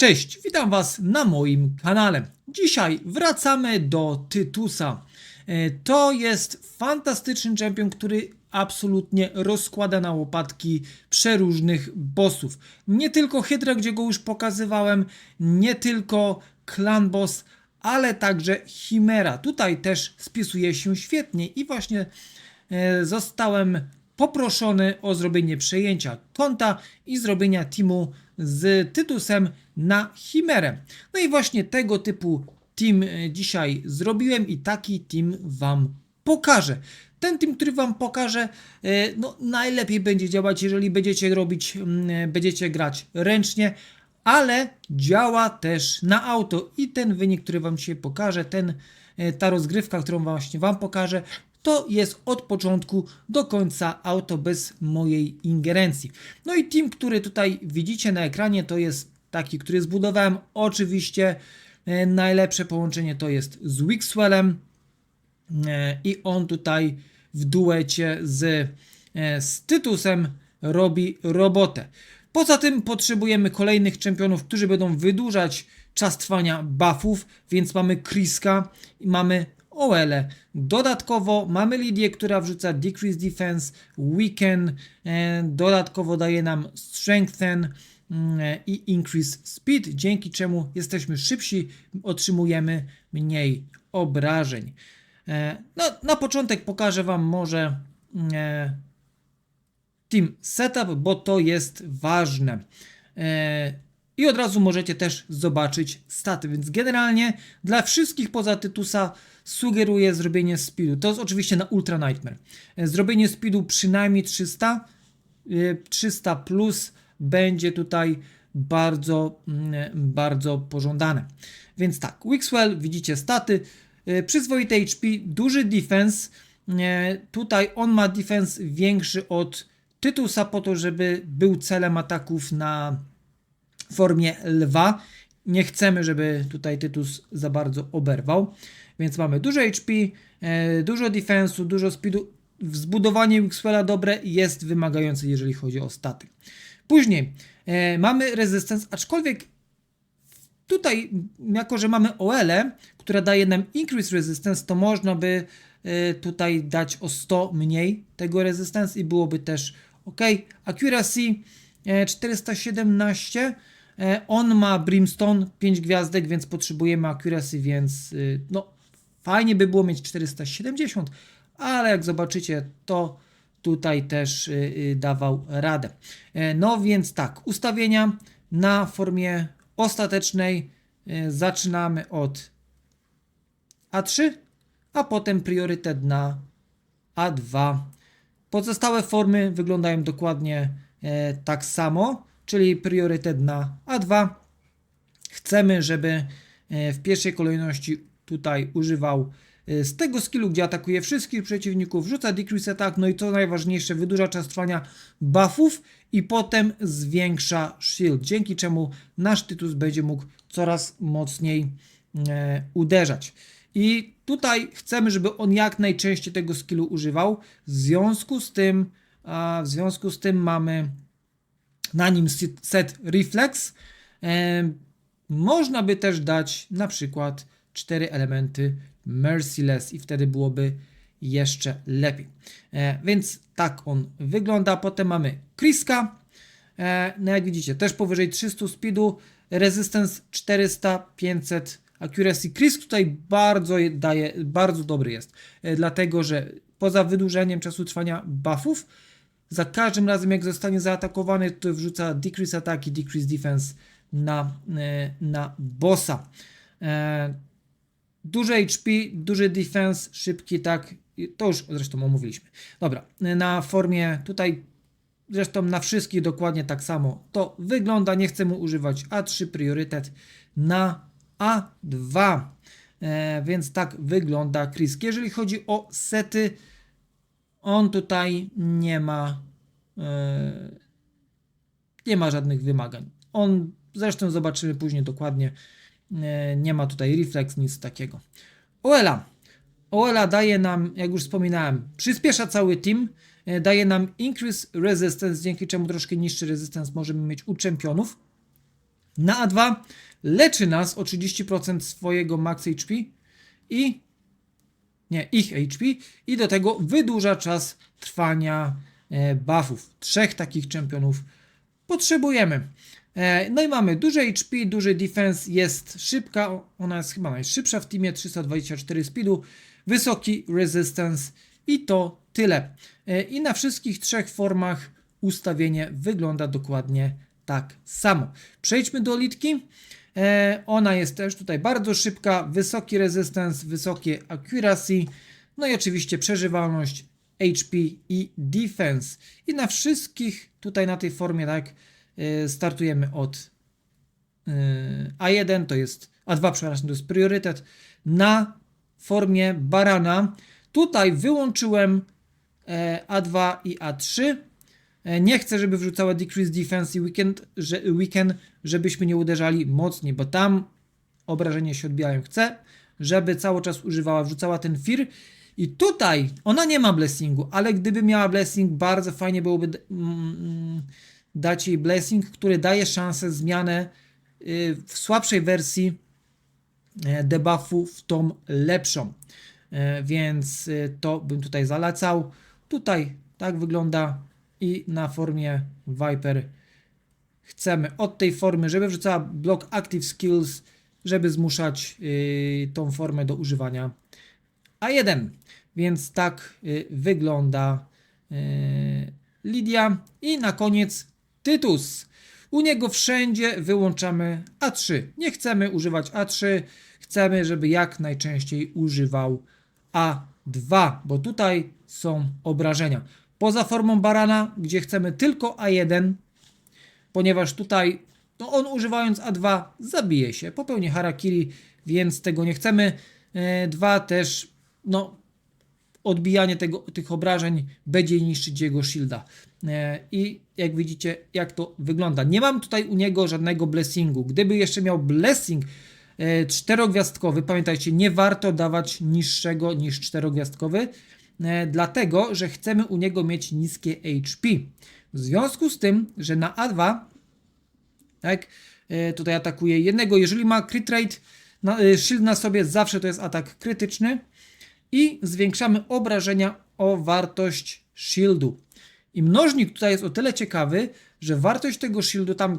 Cześć, witam Was na moim kanale. Dzisiaj wracamy do Tytusa. E, To jest fantastyczny czempion, który absolutnie rozkłada na łopatki przeróżnych bossów. Nie tylko Hydra, gdzie go już pokazywałem, nie tylko Clan Boss, ale także Chimera. Tutaj też spisuje się świetnie i właśnie e, zostałem poproszony o zrobienie przejęcia konta i zrobienia teamu z Tytusem na Chimerę. No i właśnie tego typu team e, dzisiaj zrobiłem i taki team Wam pokażę. Ten team, który Wam pokażę, e, no najlepiej będzie działać, jeżeli będziecie robić, mm, e, będziecie grać ręcznie, ale działa też na auto i ten wynik, który Wam dzisiaj pokażę, ten, ta rozgrywka, którą właśnie Wam pokażę, to jest od początku do końca auto bez mojej ingerencji. No i team, który tutaj widzicie na ekranie, to jest taki, który zbudowałem. Oczywiście e, najlepsze połączenie to jest z Wixwellem e, i on tutaj w duecie z, e, z Tytusem robi robotę. Poza tym potrzebujemy kolejnych czempionów, którzy będą wydłużać czas trwania buffów, więc mamy Kriska mamy Oele. Dodatkowo mamy Lidię, która wrzuca Decrease Defense, Weaken, e, dodatkowo daje nam Strengthen mm, i Increase Speed, dzięki czemu jesteśmy szybsi, otrzymujemy mniej obrażeń. E, No, na początek pokażę Wam może e, Team Setup, bo to jest ważne. I od razu możecie też zobaczyć staty, więc generalnie dla wszystkich poza Tytusa sugeruję zrobienie speedu. To jest oczywiście na Ultra Nightmare. E, Zrobienie speedu przynajmniej 300, e, 300 plus będzie tutaj bardzo, mm, bardzo pożądane. Więc tak, Wixwell, widzicie staty, e, przyzwoite HP, duży defense. E, Tutaj on ma defense większy od Tytusa po to, żeby był celem ataków na formie lwa. Nie chcemy, żeby tutaj Tytus za bardzo oberwał. Więc mamy dużo HP, e, dużo defensu, dużo speedu. Zbudowanie Wixwella dobre jest wymagające, jeżeli chodzi o staty. Później e, mamy resistance, aczkolwiek tutaj, jako że mamy OL, która daje nam increase resistance, to można by e, tutaj dać o 100 mniej tego resistance i byłoby też ok. Accuracy e, 417. E, On ma Brimstone 5 gwiazdek, więc potrzebujemy accuracy, więc y, no fajnie by było mieć 470, ale jak zobaczycie, to tutaj też y, y, dawał radę. E, No więc tak, ustawienia na formie ostatecznej y, zaczynamy od A3, a potem priorytet na A2. Pozostałe formy wyglądają dokładnie e, tak samo, czyli priorytet na A2. Chcemy, żeby e, w pierwszej kolejności tutaj używał e, z tego skillu, gdzie atakuje wszystkich przeciwników, rzuca decrease attack, no i co najważniejsze, wydłuża czas trwania buffów i potem zwiększa shield, dzięki czemu nasz Tytus będzie mógł coraz mocniej e, uderzać. I tutaj chcemy, żeby on jak najczęściej tego skillu używał. W związku z tym, a w związku z tym mamy na nim set reflex. E, można by też dać na przykład cztery elementy merciless i wtedy byłoby jeszcze lepiej. E, więc tak on wygląda. Potem mamy Kriska. E, no jak widzicie, też powyżej 300 speedu, resistance 400, 500 accuracy. Chris tutaj bardzo je- daje, bardzo dobry jest, dlatego że poza wydłużeniem czasu trwania buffów, za każdym razem jak zostanie zaatakowany, to wrzuca decrease attack i decrease defense na, e, na bossa. E, Duże HP, duży defense, szybki tak, to już zresztą omówiliśmy. Dobra, na formie tutaj Zresztą na wszystkich dokładnie tak samo to wygląda. Nie chcemy używać A3 priorytet na A2. E, więc tak wygląda Krisk. Jeżeli chodzi o sety, on tutaj nie ma e, nie ma żadnych wymagań. On zresztą zobaczymy później dokładnie. E, nie ma tutaj reflex, nic takiego. Oela. Oela daje nam, jak już wspominałem, przyspiesza cały team, e, daje nam increase resistance, dzięki czemu troszkę niższy resistance możemy mieć u czempionów. Na A2 leczy nas o 30% swojego max HP i nie, ich HP i do tego wydłuża czas trwania e, buffów. Trzech takich czempionów potrzebujemy. E, no i mamy duże HP, duży defense, jest szybka, ona jest chyba najszybsza w teamie, 324 speedu, wysoki resistance i to tyle. E, I na wszystkich trzech formach ustawienie wygląda dokładnie tak samo. Przejdźmy do litki. E, ona jest też tutaj bardzo szybka, wysoki resistance, wysokie accuracy, no i oczywiście przeżywalność, HP i defense. I na wszystkich tutaj na tej formie tak e, startujemy od e, A1 to jest A2, przepraszam, to jest priorytet na formie barana. Tutaj wyłączyłem e, A2 i A3. E, Nie chcę, żeby wrzucała Decrease Defense i weekend, że, weekend, żebyśmy nie uderzali mocniej, bo tam obrażenia się odbijają. Chcę, żeby cały czas używała, wrzucała ten Fear. I tutaj ona nie ma blessingu, ale gdyby miała blessing, bardzo fajnie byłoby d- mm, dać jej blessing, który daje szansę zmianę y, w słabszej wersji e, debuffu w tą lepszą. E, Więc to bym tutaj zalecał. Tutaj tak wygląda i na formie Viper chcemy od tej formy, żeby wrzucała block Active Skills, żeby zmuszać y, tą formę do używania A1. Więc tak y, wygląda y, Lidia. I na koniec Tytus. U niego wszędzie wyłączamy A3. Nie chcemy używać A3, chcemy, żeby jak najczęściej używał A2, bo tutaj są obrażenia. Poza formą barana, gdzie chcemy tylko A1, ponieważ tutaj no on używając A2 zabije się, popełni harakiri, więc tego nie chcemy. E, Dwa też, no odbijanie tego, tych obrażeń będzie niszczyć jego shielda. E, I jak widzicie, jak to wygląda. Nie mam tutaj u niego żadnego blessingu. Gdyby jeszcze miał blessing e, czterogwiazdkowy, pamiętajcie, nie warto dawać niższego niż czterogwiazdkowy, dlatego, że chcemy u niego mieć niskie HP. W związku z tym, że na A2 tak? E, Tutaj atakuje jednego. Jeżeli ma crit rate, na, e, shield na sobie, zawsze to jest atak krytyczny. I zwiększamy obrażenia o wartość shieldu. I mnożnik tutaj jest o tyle ciekawy, że wartość tego shieldu tam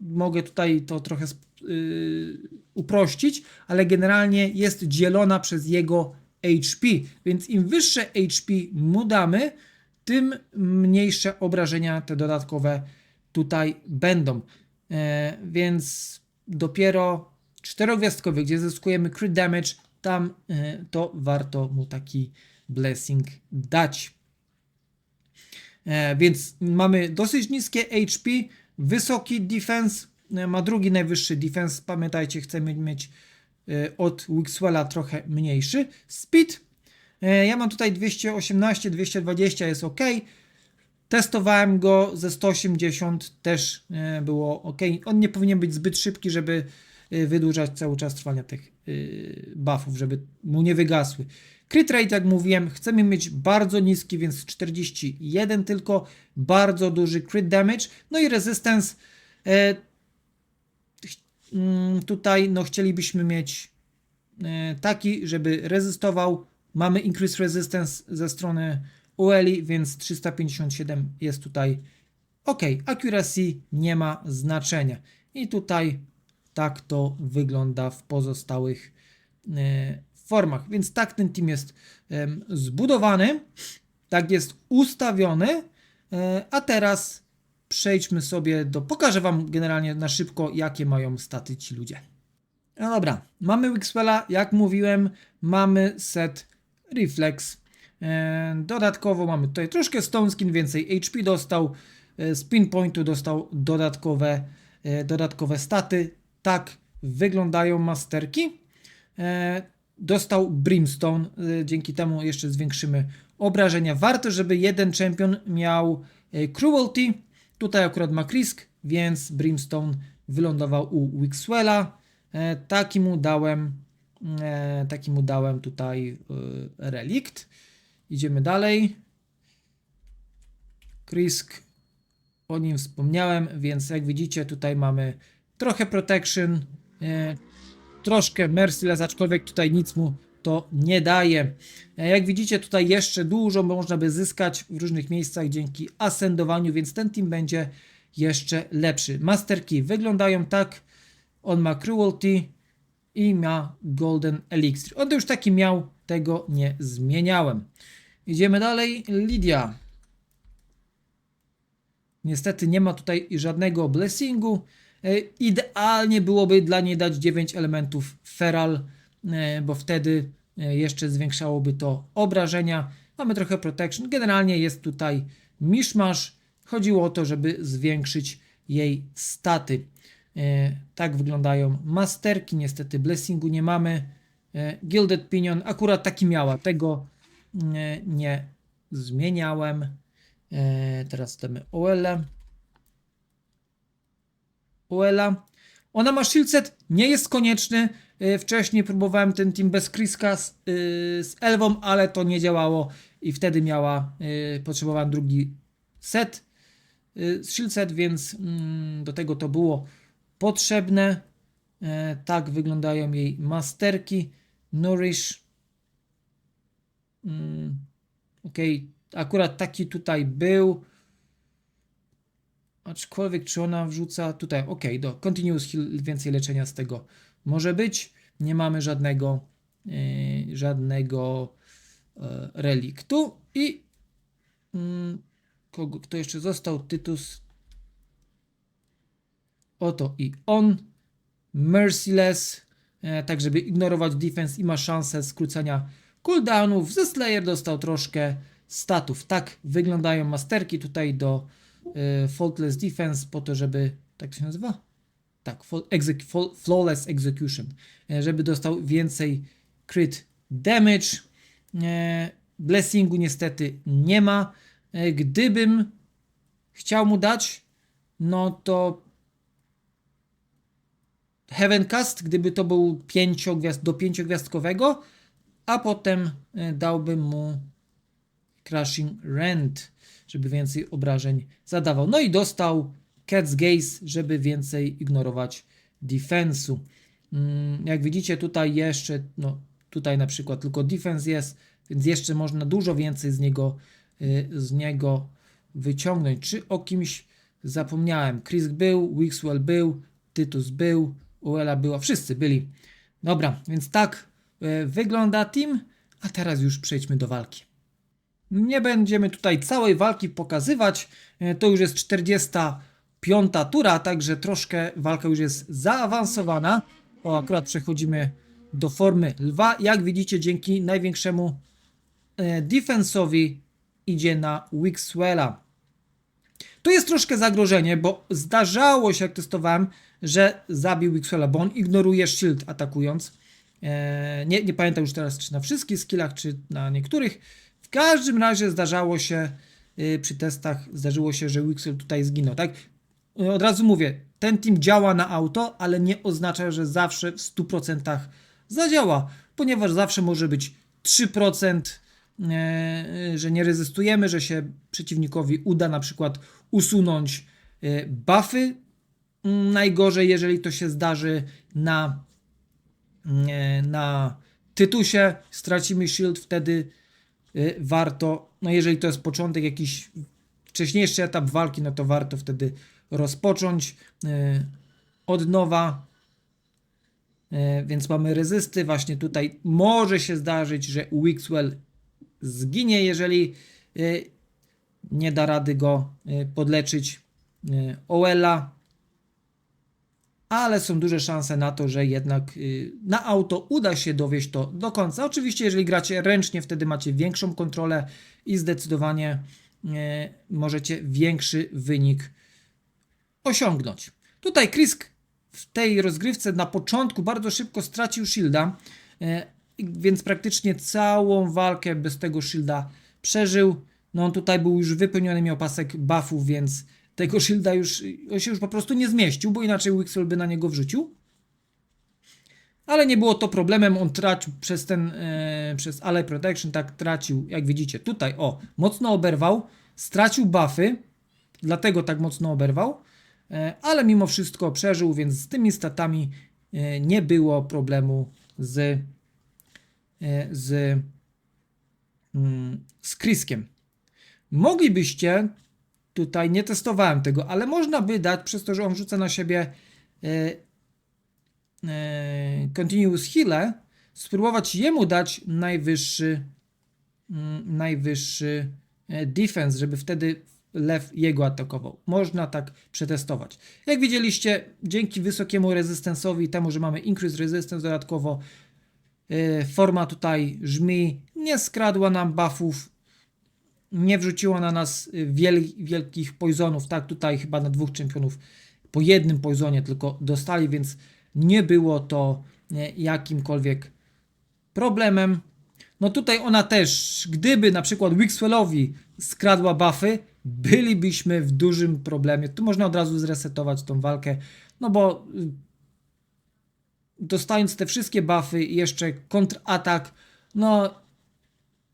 mogę tutaj to trochę yy, uprościć, ale generalnie jest dzielona przez jego HP. Więc im wyższe HP mu damy, tym mniejsze obrażenia te dodatkowe tutaj będą. E, więc dopiero czterogwiazdkowy, gdzie zyskujemy crit damage, tam e, to warto mu taki blessing dać. E, więc mamy dosyć niskie HP, wysoki defense, e, ma drugi najwyższy defense. Pamiętajcie, chcemy mieć od Wixwella trochę mniejszy. Speed, e, ja mam tutaj 218, 220 jest ok. Testowałem go ze 180, też e, było ok. On nie powinien być zbyt szybki, żeby e, wydłużać cały czas trwania tych e, buffów, żeby mu nie wygasły. Crit rate, jak mówiłem, chcemy mieć bardzo niski, więc 41 tylko, bardzo duży crit damage. No i resistance e, tutaj no chcielibyśmy mieć e, taki, żeby rezystował. Mamy increase resistance ze strony UELI, więc 357 jest tutaj ok. Accuracy nie ma znaczenia. I tutaj tak to wygląda w pozostałych e, formach. Więc tak ten team jest zbudowany, tak jest ustawiony. E, a teraz przejdźmy sobie do. Pokażę Wam generalnie na szybko, jakie mają staty ci ludzie. No dobra, mamy Wixwella, jak mówiłem, mamy set Reflex. E, Dodatkowo mamy tutaj troszkę Stone Skin, więcej HP dostał, e, Spin Pointu dostał dodatkowe, e, dodatkowe staty. Tak wyglądają masterki. E, Dostał Brimstone, e, dzięki temu jeszcze zwiększymy obrażenia. Warto, żeby jeden champion miał e, Cruelty. Tutaj akurat ma Krisk, więc Brimstone wylądował u Wixwella. E, Taki mu dałem, e, taki mu dałem tutaj e, relikt. Idziemy dalej. Krisk, o nim wspomniałem, więc jak widzicie, tutaj mamy trochę protection, e, troszkę merciless, aczkolwiek tutaj nic mu to nie daje. E, Jak widzicie, tutaj jeszcze dużo można by zyskać w różnych miejscach dzięki ascendowaniu, więc ten team będzie jeszcze lepszy. Master Key wyglądają tak. On ma Cruelty i ma Golden Elixir. On już taki miał, tego nie zmieniałem. Idziemy dalej. Lidia. Niestety nie ma tutaj żadnego blessingu. E, Idealnie byłoby dla niej dać 9 elementów feral, e, bo wtedy jeszcze zwiększałoby to obrażenia. Mamy trochę protection. Generalnie jest tutaj miszmasz. Chodziło o to, żeby zwiększyć jej staty. E, Tak wyglądają masterki. Niestety blessingu nie mamy. E, Gilded Pinion akurat taki miała. Tego e, nie zmieniałem. E, Teraz damy OL. Uela. Ona ma shield set, nie jest konieczny. E, Wcześniej próbowałem ten team bez Kriska z, y, z Elwą, ale to nie działało i wtedy miała, y, potrzebowałem drugi set, y, shield set, więc mm, do tego to było potrzebne. E, Tak wyglądają jej masterki. Nourish. Mm, Okej, akurat taki tutaj był. Aczkolwiek, czy ona wrzuca tutaj, ok, do Continuous Heal, więcej leczenia z tego może być. Nie mamy żadnego, e, żadnego e, reliktu. I mm, kogo, kto jeszcze został? Tytus. Oto i on. Merciless, e, tak żeby ignorować defense i ma szansę skrócenia cooldownów. Ze Slayer dostał troszkę statów. Tak wyglądają masterki tutaj do Faultless Defense po to, żeby, tak się nazywa? Tak, Flawless Execution, e, żeby dostał więcej crit damage. E, Blessingu niestety nie ma. E, Gdybym chciał mu dać, no to Heaven Cast, gdyby to był pięciogwiazd, do pięciogwiazdkowego, a potem dałbym mu Crashing Rent, żeby więcej obrażeń zadawał. No i dostał Cat's Gaze, żeby więcej ignorować defensu. Mm, Jak widzicie tutaj jeszcze, no tutaj na przykład tylko defense jest, więc jeszcze można dużo więcej z niego, y, z niego wyciągnąć. Czy o kimś zapomniałem? Chris był, Wixwell był, Tytus był, Uela była, wszyscy byli. Dobra, więc tak y, wygląda team, a teraz już przejdźmy do walki. Nie będziemy tutaj całej walki pokazywać. E, To już jest 45 tura, także troszkę walka już jest zaawansowana. O, akurat przechodzimy do formy lwa. Jak widzicie, dzięki największemu e, defensowi idzie na Wixwella. Tu jest troszkę zagrożenie, bo zdarzało się, jak testowałem, że zabił Wixwella, bo on ignoruje shield atakując. E, nie, nie pamiętam już teraz, czy na wszystkich skillach, czy na niektórych. W każdym razie zdarzało się y, przy testach, zdarzyło się, że Wixel tutaj zginął, tak? Y, Od razu mówię, ten team działa na auto, ale nie oznacza, że zawsze w 100% zadziała, ponieważ zawsze może być 3%, e, że nie rezystujemy, że się przeciwnikowi uda na przykład usunąć e, buffy. Mm, Najgorzej, jeżeli to się zdarzy na e, na Tytusie stracimy shield, wtedy warto, no jeżeli to jest początek, jakiś wcześniejszy etap walki, no to warto wtedy rozpocząć y, od nowa. Y, Więc mamy rezysty. Właśnie tutaj może się zdarzyć, że Wixwell zginie, jeżeli y, nie da rady go podleczyć Oela ale są duże szanse na to, że jednak na auto uda się dowieść to do końca. Oczywiście, jeżeli gracie ręcznie, wtedy macie większą kontrolę i zdecydowanie możecie większy wynik osiągnąć. Tutaj Krisk w tej rozgrywce na początku bardzo szybko stracił shielda, y, więc praktycznie całą walkę bez tego shielda przeżył. No on tutaj był już wypełniony, miał pasek buffów, więc tego shielda już, on się już po prostu nie zmieścił, bo inaczej Wixel by na niego wrzucił. Ale nie było to problemem, on tracił przez ten, e, przez Ally Protection, tak tracił, jak widzicie, tutaj, o, mocno oberwał, stracił buffy, dlatego tak mocno oberwał, e, ale mimo wszystko przeżył, więc z tymi statami e, nie było problemu z, e, z, mm, z Kriskiem. Moglibyście, tutaj nie testowałem tego, ale można by dać, przez to, że on rzuca na siebie e, e, Continuous Heal'e, spróbować jemu dać najwyższy mm, najwyższy e, defense, żeby wtedy lew jego atakował. Można tak przetestować. Jak widzieliście, dzięki wysokiemu rezystensowi temu, że mamy increase resistance dodatkowo, e, forma tutaj żmi nie skradła nam buffów, nie wrzuciła na nas y, wiel, wielkich poisonów, tak tutaj chyba na dwóch czempionów po jednym poisonie tylko dostali, więc nie było to nie, jakimkolwiek problemem. No tutaj ona też, gdyby na przykład Wixwellowi skradła buffy, bylibyśmy w dużym problemie. Tu można od razu zresetować tą walkę, no bo y, dostając te wszystkie buffy i jeszcze kontratak, no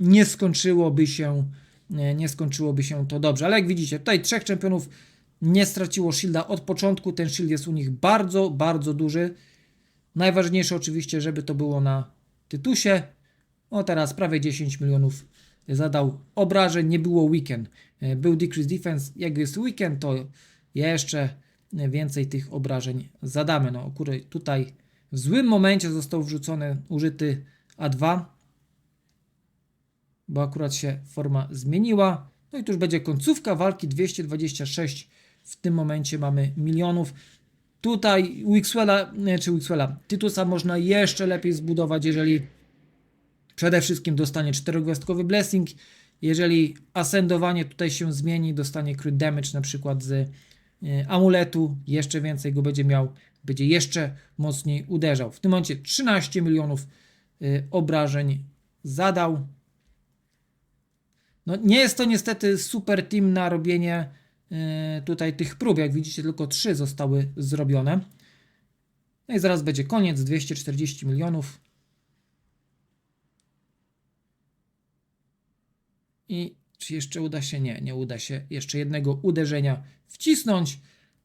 nie skończyłoby się nie, nie skończyłoby się to dobrze. Ale jak widzicie, tutaj trzech czempionów nie straciło shielda od początku. Ten shield jest u nich bardzo, bardzo duży. Najważniejsze oczywiście, żeby to było na Tytusie. O teraz prawie 10 milionów zadał obrażeń. Nie było weekend. E, Był decrease defense. Jak jest weekend, to jeszcze więcej tych obrażeń zadamy. No akurat tutaj w złym momencie został wrzucony, użyty A2 bo akurat się forma zmieniła. No i tu już będzie końcówka walki 226. W tym momencie mamy milionów. Tutaj Wixwella, nie, czy Wixwella, Tytusa można jeszcze lepiej zbudować, jeżeli przede wszystkim dostanie 4-gwiazdkowy blessing. Jeżeli asendowanie tutaj się zmieni, dostanie crit damage na przykład z e, amuletu, jeszcze więcej go będzie miał, będzie jeszcze mocniej uderzał. W tym momencie 13 milionów e, obrażeń zadał. No, nie jest to niestety super team na robienie y, tutaj tych prób. Jak widzicie, tylko trzy zostały zrobione. No i zaraz będzie koniec 240 milionów. I czy jeszcze uda się? Nie, nie uda się jeszcze jednego uderzenia wcisnąć.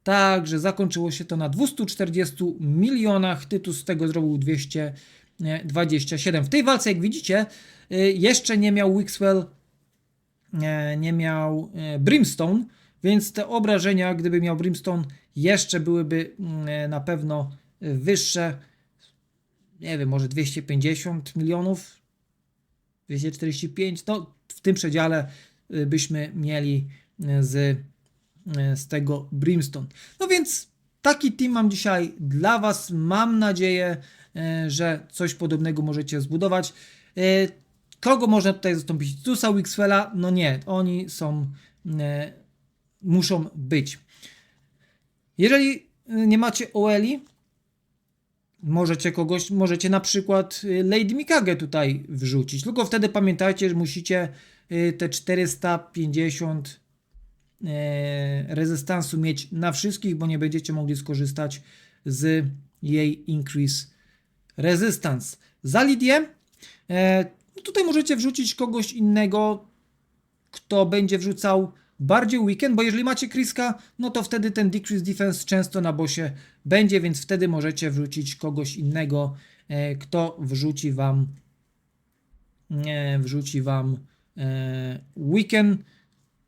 Także zakończyło się to na 240 milionach. Tytus z tego zrobił 227. W tej walce, jak widzicie, y, jeszcze nie miał Wixwell e, nie miał e, Brimstone, więc te obrażenia, gdyby miał Brimstone, jeszcze byłyby na pewno wyższe. Nie wiem, może 250 milionów, 245, no tym przedziale e, byśmy mieli e, z, e, z tego Brimstone. No więc taki team mam dzisiaj dla Was. Mam nadzieję, że coś podobnego możecie zbudować. Kogo można tutaj zastąpić? Tusa Wixwella? No nie, oni są, muszą być. Jeżeli nie macie Oeli, możecie kogoś, możecie na przykład Lady Mikage tutaj wrzucić. Tylko wtedy pamiętajcie, że musicie te 450 e, rezystansu mieć na wszystkich, bo nie będziecie mogli skorzystać z jej increase resistance. Za Lidię e, no tutaj możecie wrzucić kogoś innego, kto będzie wrzucał bardziej weekend, bo jeżeli macie Kriska, no to wtedy ten decrease defense często na bosie będzie, więc wtedy możecie wrzucić kogoś innego, kto wrzuci wam wrzuci wam weekend.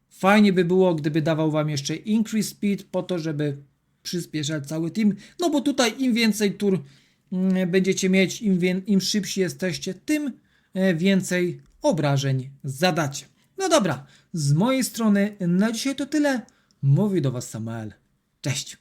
Fajnie by było, gdyby dawał wam jeszcze increase speed po to, żeby przyspieszać cały team, no bo tutaj im więcej tur mm, będziecie mieć, im, im szybsi jesteście, tym e, więcej obrażeń zadacie. No dobra, z mojej strony na dzisiaj to tyle. Mówi do Was Samuel. Cześć.